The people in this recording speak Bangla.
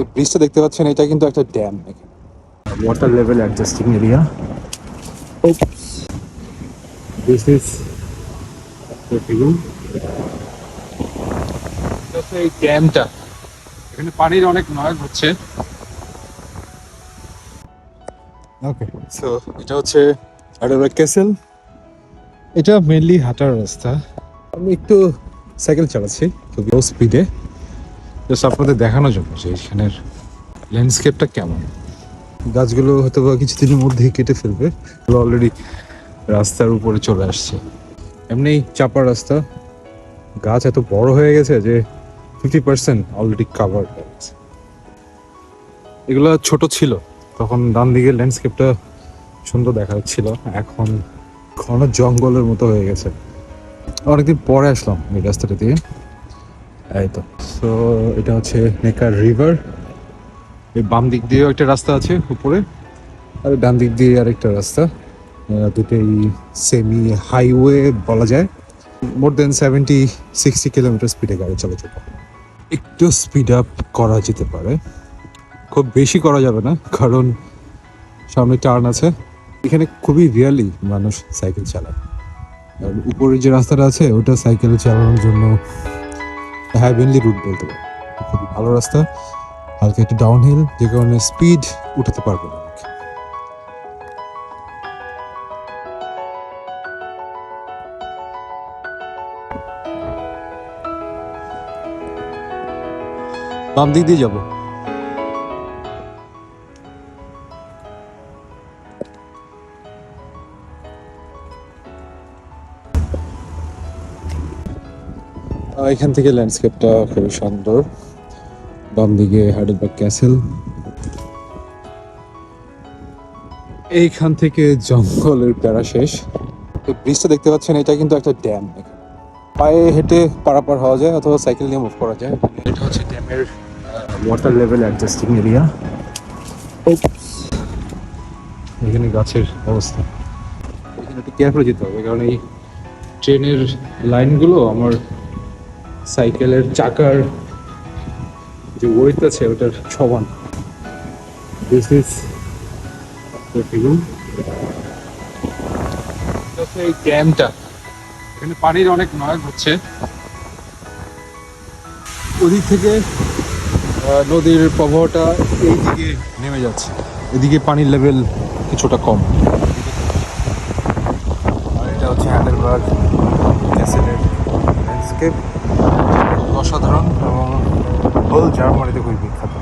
এই ব্রিজটা দেখতে পাচ্ছেন এটা কিন্তু একটা dam water level adjusting area this is এই ড্যামটা এখানে পানির অনেক হচ্ছে। ওকে সো এটা হচ্ছে ক্যাসেল এটা মেনলি হাঁটার রাস্তা। আমি একটু সাইকেল চালাচ্ছি খুব স্পিডে জাস্ট আপনাদের দেখানোর জন্য যে এখানের ল্যান্ডস্কেপটা কেমন? গাছগুলো হয়তো বা কিছুদিনের মধ্যেই কেটে ফেলবে। অলরেডি রাস্তার উপরে চলে আসছে। এমনি চাপা রাস্তা। গাছ এত বড় হয়ে গেছে যে ফিফটি পার্সেন্ট অলরেডি কাভার এগুলো ছোট ছিল। তখন ডান দিকের ল্যান্ডস্কেপটা সুন্দর দেখা যাচ্ছিল এখন ঘন জঙ্গলের মতো হয়ে গেছে। অনেকদিন পরে আসলাম এই রাস্তাটা দিয়ে। এই তো। সো এটা হচ্ছে নেকার রিভার এই বাম দিক দিয়েও একটা রাস্তা আছে, উপরে। আর ডান দিক দিয়ে আরেকটা রাস্তা। দুটোই সেমি হাইওয়ে বলা যায়। More than seventy sixty kilometre স্পিডে গাড়ি চলাচল। একটু স্পিড আপ করা যেতে পারে। খুব বেশি করা যাবে না, কারণ সামনে টার্ন আছে। এখানে খুবই রিয়ালি মানুষ সাইকেল চালায়। আর উপরে যে রাস্তাটা আছে, ওটা সাইকেল চালানোর জন্য হ্যাভেনলি রুট বলতে পারি। খুবই ভালো রাস্তা, হালকা একটু ডাউন হিল যে কারণে স্পিড উঠাতে পারবে না বাম দিক দিয়ে যাব। এখান থেকে ল্যান্ডস্কেপটা খুবই সুন্দর। বাম দিকে হাইডেলবার্গ ক্যাসেল এইখান থেকে জঙ্গলের প্যারা শেষ। তো ব্রিজটা দেখতে পাচ্ছেন, এটা কিন্তু একটা ড্যাম পায়ে হেঁটে পারাপার হওয়া যায় অথবা সাইকেল নিয়ে মুভ করা যায়। এটা হচ্ছে ড্যামের ওয়াটার লেভেল অ্যাডজাস্টিং এরিয়া এখানে গাছের অবস্থা। এখানে একটু কেয়ারফুল যেতে হবে, কারণ এই ট্রেনের লাইনগুলো আমার সাইকেলের চাকার যে ওয়েট আছে, ওটার সমান দিস ইজ এই ড্যামটা, এখানে পানির অনেক নয় হচ্ছে। ওদিক থেকে নদীর প্রবাহটা এই দিকে নেমে যাচ্ছে। এদিকে পানির লেভেল কিছুটা কম। এটা হচ্ছে হ্যান্ডেলবার্গ ল্যান্ডস্কেপ অসাধারণ এবং হোল জার্মানিতে খুবই বিখ্যাত।